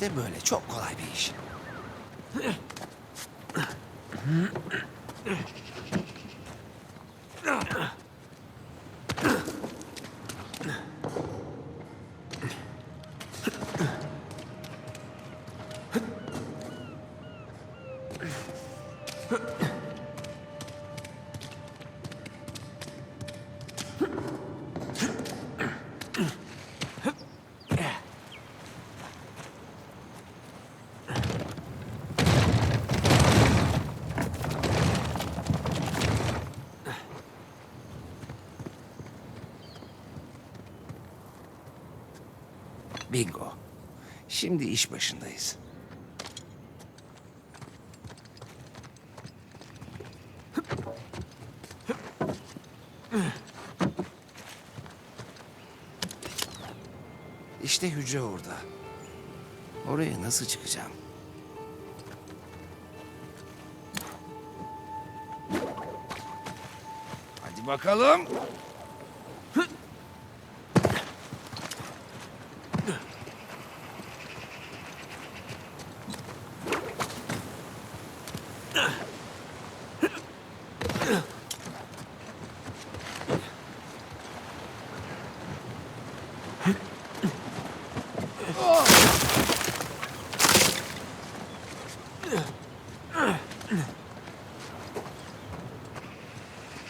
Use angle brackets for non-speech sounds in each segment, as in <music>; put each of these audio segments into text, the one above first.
İşte böyle çok kolay bir iş. Bingo. Şimdi iş başındayız. İşte hücre orada. Oraya nasıl çıkacağım? Hadi bakalım.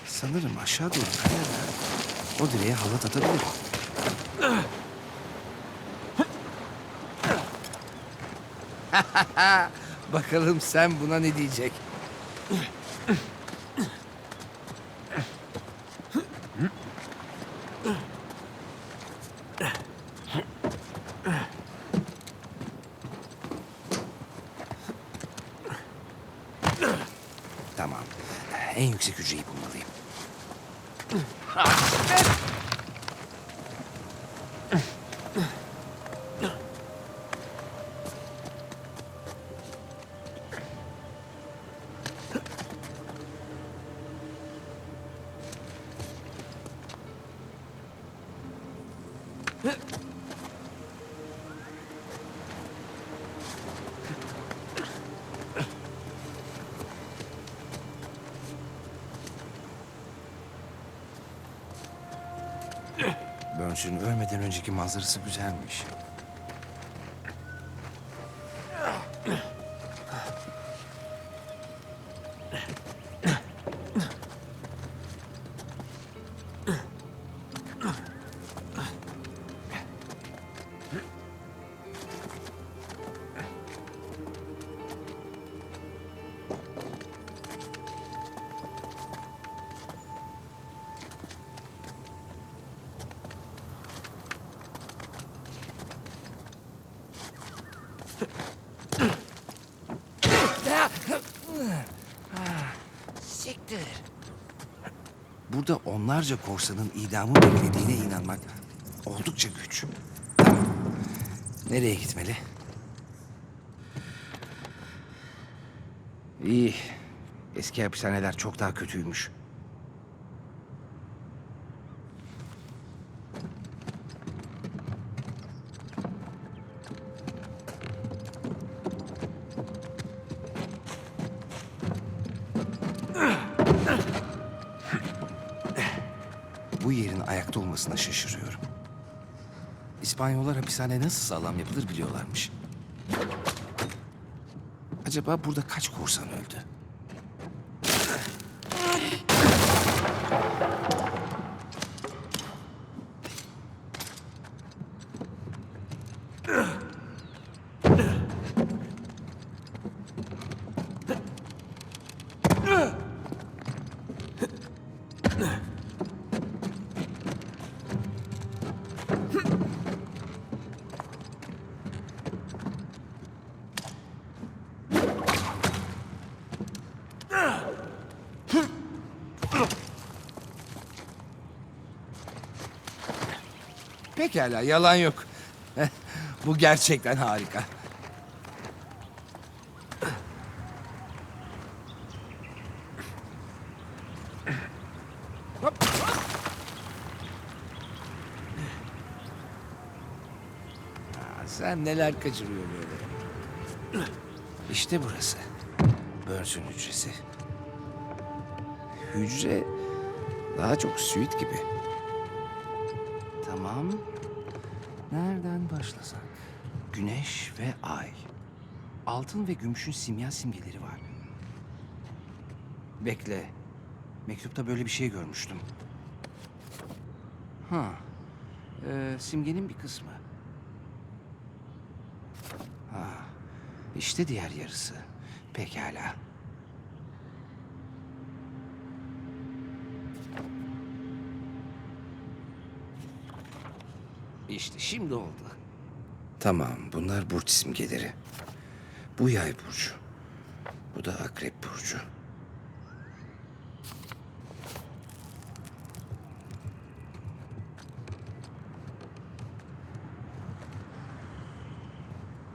Sanırım aşağı doğru kayarak o direğe halat atabilirim. <laughs> Bakalım sen buna ne diyecek? Tamam. En yüksek hücreyi bulmalıyım. Burns'ün ölmeden önceki manzarası güzelmiş. Siktir. Burada onlarca korsanın idamı beklediğine inanmak oldukça güç. Nereye gitmeli? İyi. Eski hapishaneler çok daha kötüymüş. İspanyollar hapishane nasıl sağlam yapılır biliyorlarmış. Acaba burada kaç korsan öldü? Pekala, yalan yok. <laughs> Bu gerçekten harika. Sen neler kaçırıyor böyle. İşte burası. Burns'ün hücresi. Hücre daha çok suit gibi. Başlasak? Güneş ve ay. Altın ve gümüşün simya simgeleri var. Bekle. Mektupta böyle bir şey görmüştüm. Ha. Ee, simgenin bir kısmı. Ha. İşte diğer yarısı. Pekala. İşte şimdi oldu. Tamam, bunlar burç simgeleri. Bu yay burcu. Bu da akrep burcu.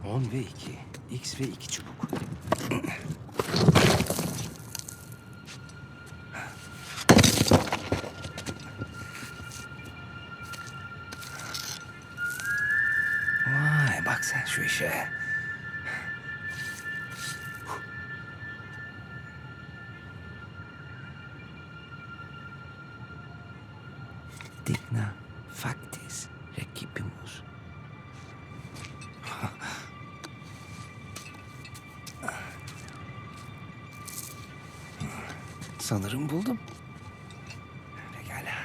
On ve iki. X ve iki çubuk. <clears throat> işe. Digna factis recipimus. Sanırım buldum. Pekala.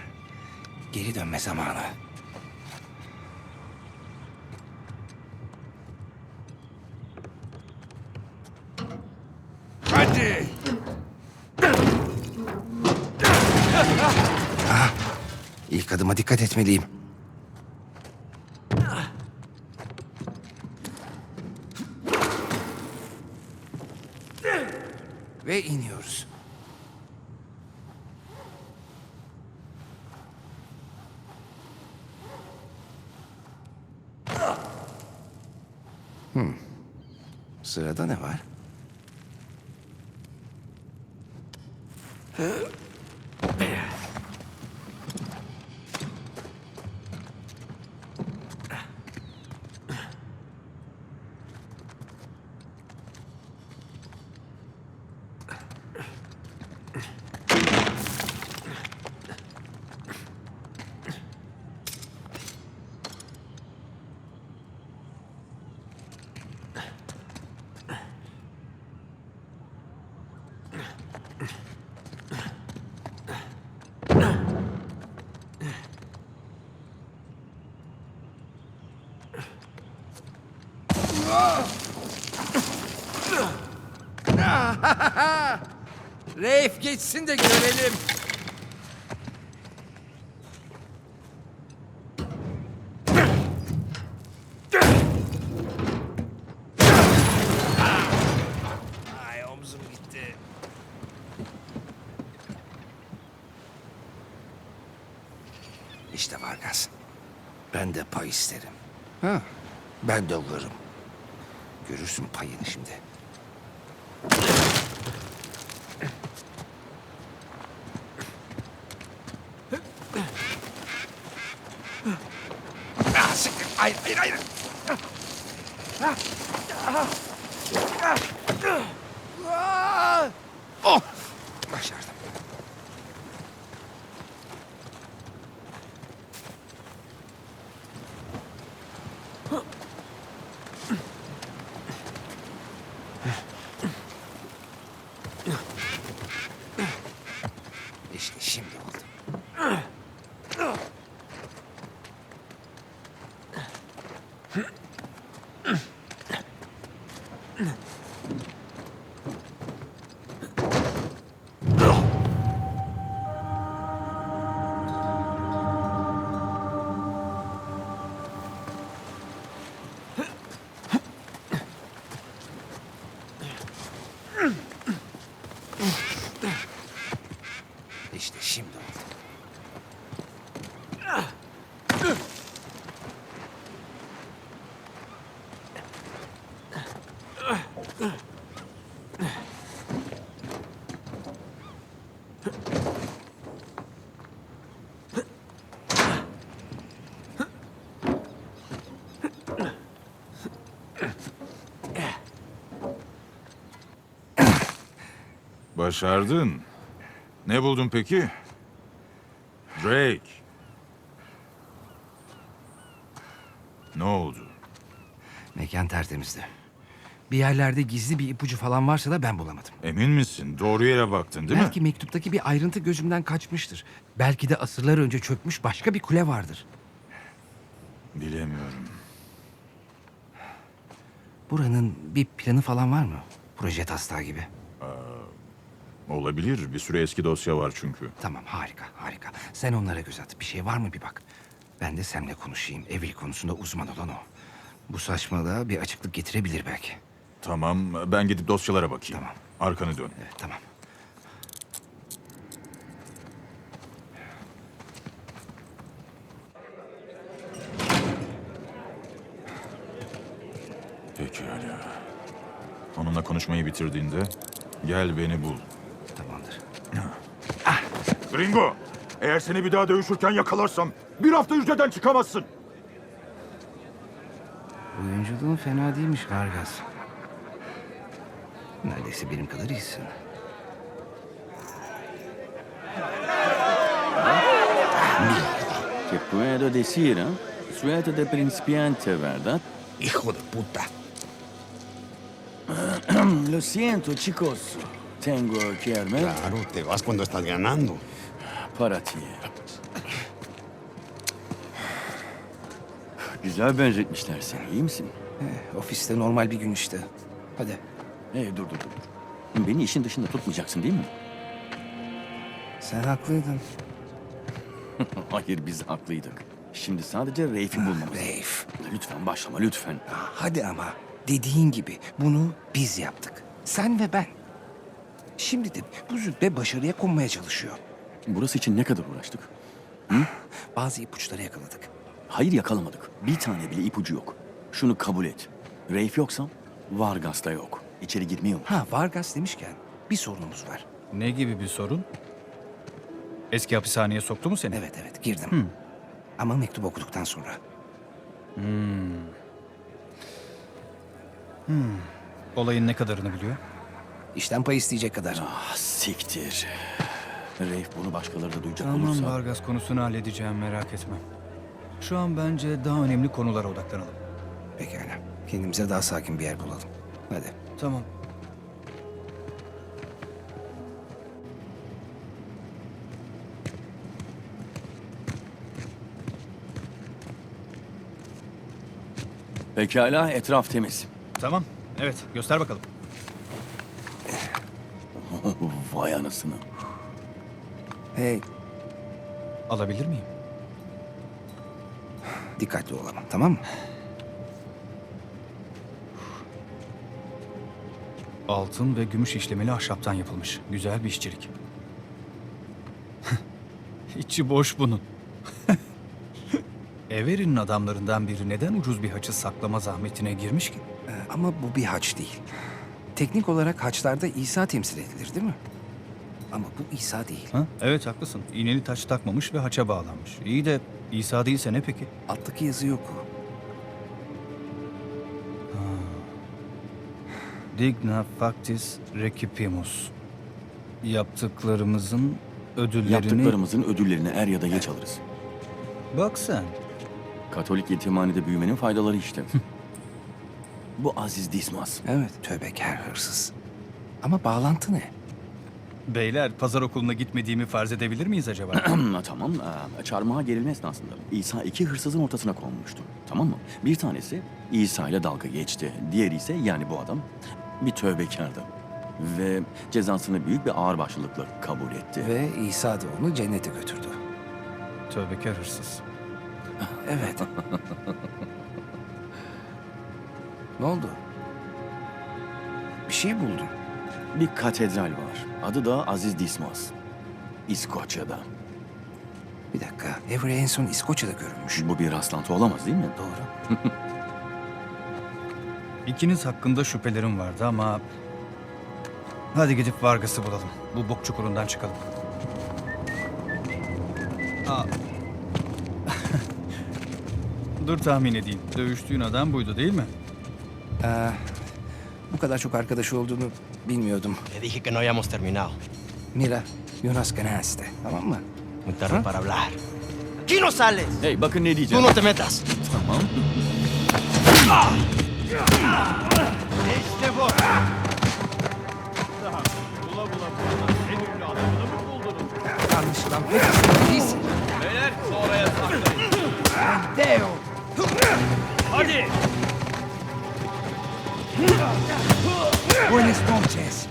Geri dönme zamanı. Hadi. Ah, adıma dikkat etmeliyim. Ve iniyoruz. Hmm. Sırada ne var? Reif geçsin de görelim. Ay omzum gitti. İşte Vargas. Ben de pay isterim. Ha, ben de varım. Görürsün payını şimdi. Hmm. Başardın. Ne buldun peki? Drake. Ne oldu? Mekan tertemizdi. Bir yerlerde gizli bir ipucu falan varsa da ben bulamadım. Emin misin? Doğru yere baktın değil Belki mi? mektuptaki bir ayrıntı gözümden kaçmıştır. Belki de asırlar önce çökmüş başka bir kule vardır. Bilemiyorum. Buranın bir planı falan var mı? Proje taslağı gibi. Olabilir. Bir sürü eski dosya var çünkü. Tamam harika harika. Sen onlara göz at. Bir şey var mı bir bak. Ben de seninle konuşayım. Evlilik konusunda uzman olan o. Bu saçmalığa bir açıklık getirebilir belki. Tamam, ben gidip dosyalara bakayım. Tamam. Arkanı dön. Evet tamam. Pekala. Onunla konuşmayı bitirdiğinde gel beni bul. Gringo! Eğer seni bir daha dövüşürken yakalarsam bir hafta hücreden çıkamazsın. Oyunculuğun fena değilmiş Vargas. Neredeyse benim kadar iyisin. Te puedo decir, ¿eh? Suerte de principiante, ¿verdad? Hijo de puta. <clears throat> Lo siento, chicos. Tengo que irme Claro, te vas cuando estás ganando. Para ti. Güzel benzetmişler seni, iyi misin? Eh, ofiste normal bir gün işte. Hadi. Hey, dur dur dur. Beni işin dışında tutmayacaksın değil mi? Sen haklıydın. <laughs> Hayır, biz haklıydık. Şimdi sadece Reif'i bulmamız. Reif. Lütfen başlama, lütfen. Ah, Hadi ama dediğin gibi bunu biz yaptık. Sen ve ben. Şimdi de bu züppe başarıya konmaya çalışıyor. Burası için ne kadar uğraştık? Bazı ipuçları yakaladık. Hayır yakalamadık. Bir tane bile ipucu yok. Şunu kabul et. Reif yoksa Vargas da yok. İçeri girmiyor mu? Ha Vargas demişken bir sorunumuz var. Ne gibi bir sorun? Eski hapishaneye soktu mu seni? Evet evet girdim. Ama mektup okuduktan sonra. Olayın ne kadarını biliyor? İşten pay isteyecek kadar. Ah siktir. Reif bunu başkaları da duyacak Tamam olursa... Vargas konusunu halledeceğim merak etme. Şu an bence daha önemli konulara odaklanalım. Pekala. Kendimize daha sakin bir yer bulalım. Hadi. Tamam. Pekala etraf temiz. Tamam. Evet göster bakalım. <laughs> Vay anasını. Hey Alabilir miyim? dikkatli olalım tamam mı? Altın ve gümüş işlemeli ahşaptan yapılmış. Güzel bir işçilik. <laughs> İçi boş bunun. <laughs> Everin'in adamlarından biri neden ucuz bir haçı saklama zahmetine girmiş ki? Ee, ama bu bir haç değil. Teknik olarak haçlarda İsa temsil edilir değil mi? Ama bu İsa değil. Ha? Evet haklısın. İğneli taç takmamış ve haça bağlanmış. İyi de İsa değilse ne peki? Alttaki yazı yok. Digna factis recipimus. Yaptıklarımızın ödüllerini... Yaptıklarımızın ödüllerini er ya da geç alırız. Bak sen. Katolik yetimhanede büyümenin faydaları işte. Bu Aziz Dismas. Evet tövbekar hırsız. Ama bağlantı ne? Beyler pazar okuluna gitmediğimi farz edebilir miyiz acaba? Ha, <clears throat> tamam. Ee, çarmıha gerilme esnasında İsa iki hırsızın ortasına konmuştu. Tamam mı? Bir tanesi İsa ile dalga geçti. Diğeri ise yani bu adam bir tövbekardı. Ve cezasını büyük bir ağırbaşlılıkla kabul etti. Ve İsa da onu cennete götürdü. Tövbekar hırsız. <laughs> Evet. <laughs> ne oldu? Bir şey buldun. Bir katedral var. Adı da Aziz Dismas. İskoçya'da. Bir dakika. Avery en son İskoçya'da görülmüş. Bu bir rastlantı olamaz değil mi? Doğru. <laughs> İkiniz hakkında şüphelerim vardı ama... Hadi gidip Vargas'ı bulalım. Bu bok çukurundan çıkalım. Aa. <laughs> Dur tahmin edeyim. Dövüştüğün adam buydu değil mi? Ee, bu kadar çok arkadaşı olduğunu bilmiyordum. Le dije que no habíamos terminado. Mira, Jonas ganaste. Tamam mı? Muy tarde para hablar. ¡Aquí no sales! Hey bakın ne ¡Tú diyeceğim. no te metas! Tamam. Beyler sonraya saklayın. Deo. Hadi. Buenas noches.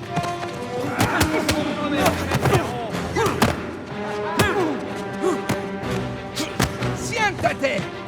Siéntate.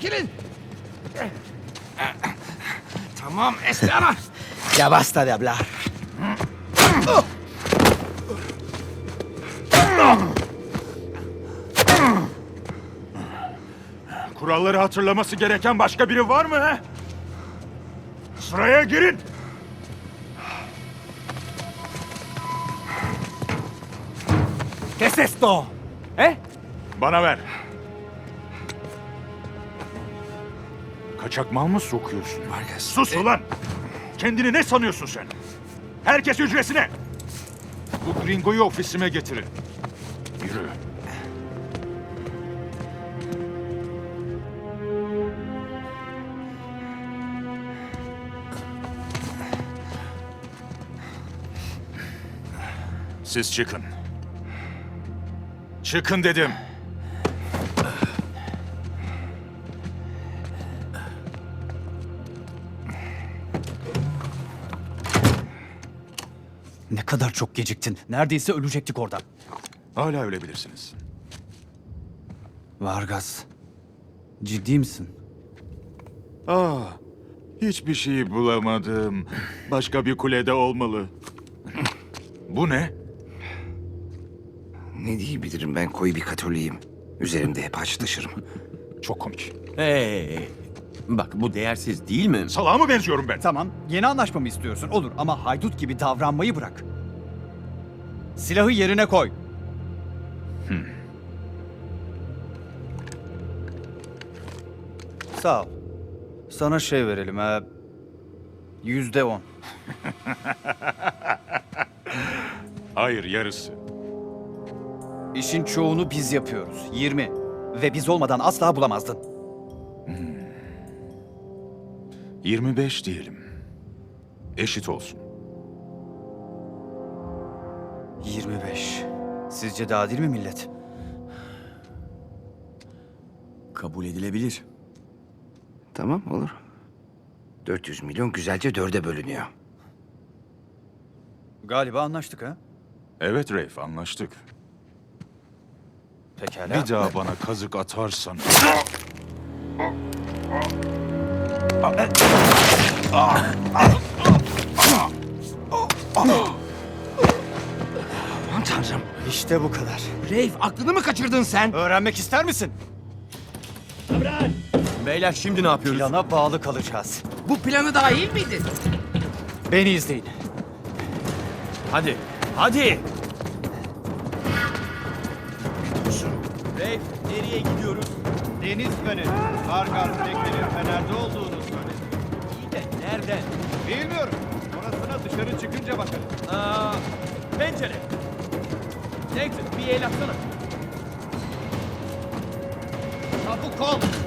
Çekilin. Tamam, Estela. ¡Ya basta de hablar! Kuralları hatırlaması gereken başka biri var mı he? Sıraya girin. ¿Qué es esto? ¿Eh? Bana ver. Kaçak mal mı sokuyorsun? Vargas. Sus ulan! Kendini ne sanıyorsun sen? Herkes hücresine! Bu gringoyu ofisime getirin. Yürü. Siz çıkın. Çıkın dedim. Kadar çok geciktin. Neredeyse ölecektik orada. Hala ölebilirsiniz. Vargas. Ciddi misin? Ah, hiçbir şey bulamadım. Başka bir kulede olmalı. Bu ne? Ne diyebilirim ben koyu bir katoliyim. Üzerimde hep haç taşırım. Çok komik. Hey. Bak bu değersiz değil mi? Salağa mı benziyorum ben? Tamam, yeni anlaşmamı istiyorsun. Olur ama haydut gibi davranmayı bırak. Silahı yerine koy. Sağ ol. Sana şey verelim ha. Yüzde on. <laughs> Hayır, yarısı. İşin çoğunu biz yapıyoruz. 20. Ve biz olmadan asla bulamazdın. 25 diyelim. Eşit olsun. 25. Sizce de adil mi millet? Kabul edilebilir. Tamam olur. 400 milyon güzelce dörde bölünüyor. Galiba anlaştık ha? Evet Reif, anlaştık. Pekala. Bir daha bana kazık atarsan... Aman <laughs> tanrım. İşte bu kadar. Reif aklını mı kaçırdın sen? Öğrenmek ister misin? Beyler şimdi ne yapıyoruz? Plana bağlı kalacağız. Bu planı dahil miydi? Beni izleyin. Hadi. Hadi. Reif, nereye gidiyoruz? Deniz feneri. Vargas teknenin fenerde olduğunu söyledi. İyi de nereden? Bilmiyorum. Orasına dışarı çıkınca bakarız. Aa, pencere. Nathan bir el atsana. Çabuk ol. Şimdi.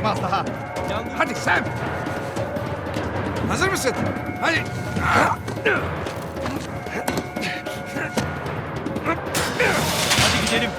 Çıkmaz daha. Hadi Sam. Hazır mısın? Hadi. hadi gidelim.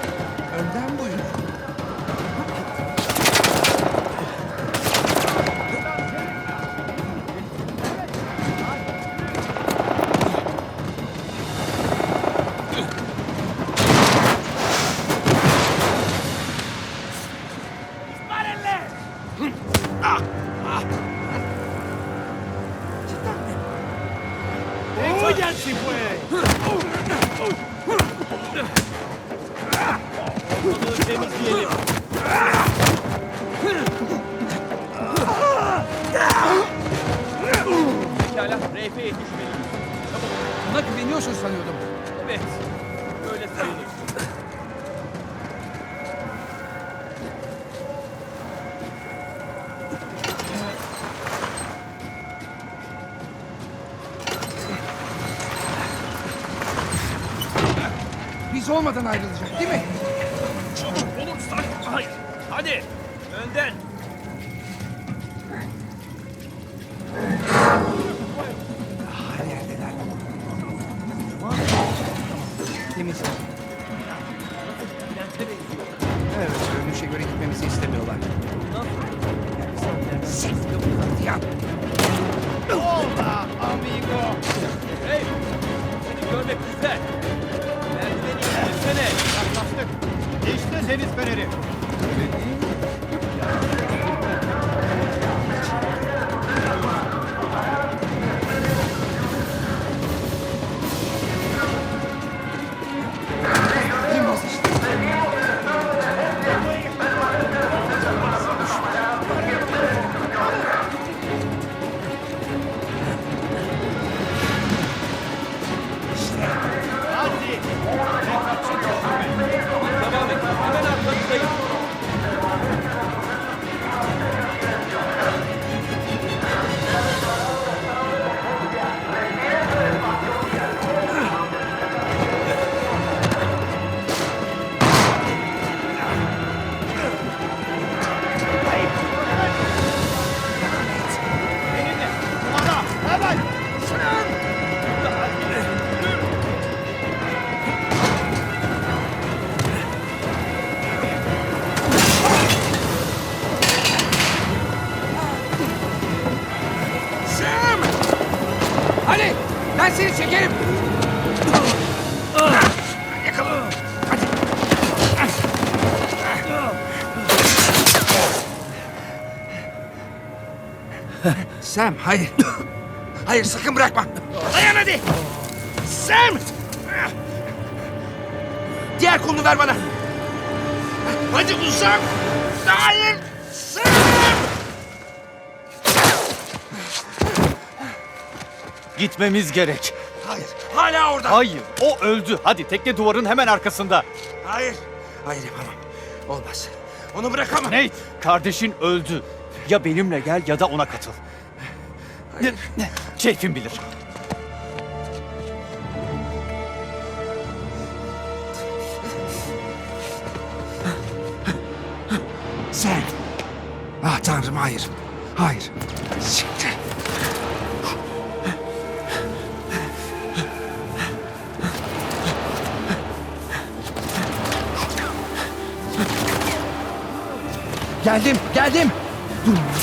Ona güveniyorsun sanıyordum. Evet, öyle sayılır. Biz olmadan ayrılacak deniz Sam hayır. Hayır sakın bırakma. Dayan hadi. Sam! Diğer kolunu ver bana. Hadi uzak. Hayır. Sam! Gitmemiz gerek. Hayır. Hala orada. Hayır, o öldü. Hadi tekne duvarın hemen arkasında. Hayır. Hayır yapamam. Olmaz. Onu bırakamam. Nate, kardeşin öldü. Ya benimle gel ya da ona katıl. Keyfin bilir. Sen. Ah tanrım hayır. Hayır. Siktir. Geldim, geldim. Dur.